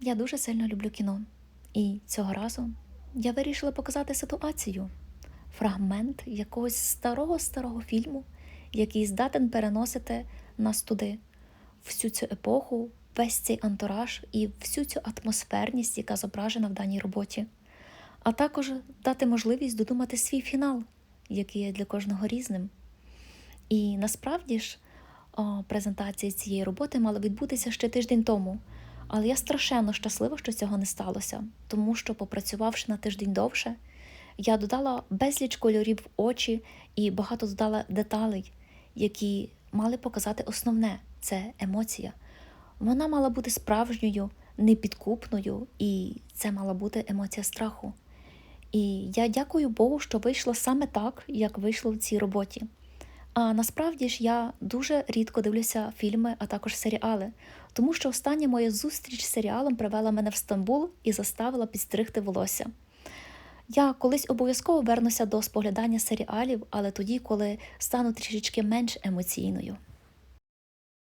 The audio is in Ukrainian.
Я дуже сильно люблю кіно. І цього разу я вирішила показати ситуацію, фрагмент якогось старого старого фільму, який здатен переносити нас туди, всю цю епоху, весь цей антураж і всю цю атмосферність, яка зображена в даній роботі, а також дати можливість додумати свій фінал, який є для кожного різним. І насправді ж презентація цієї роботи мала відбутися ще тиждень тому. Але я страшенно щаслива, що цього не сталося, тому що, попрацювавши на тиждень довше, я додала безліч кольорів в очі і багато додала деталей, які мали показати основне це емоція. Вона мала бути справжньою, непідкупною, і це мала бути емоція страху. І я дякую Богу, що вийшло саме так, як вийшло в цій роботі. А насправді ж я дуже рідко дивлюся фільми, а також серіали, тому що остання моя зустріч з серіалом привела мене в Стамбул і заставила підстригти волосся. Я колись обов'язково вернуся до споглядання серіалів, але тоді, коли стану трішечки менш емоційною.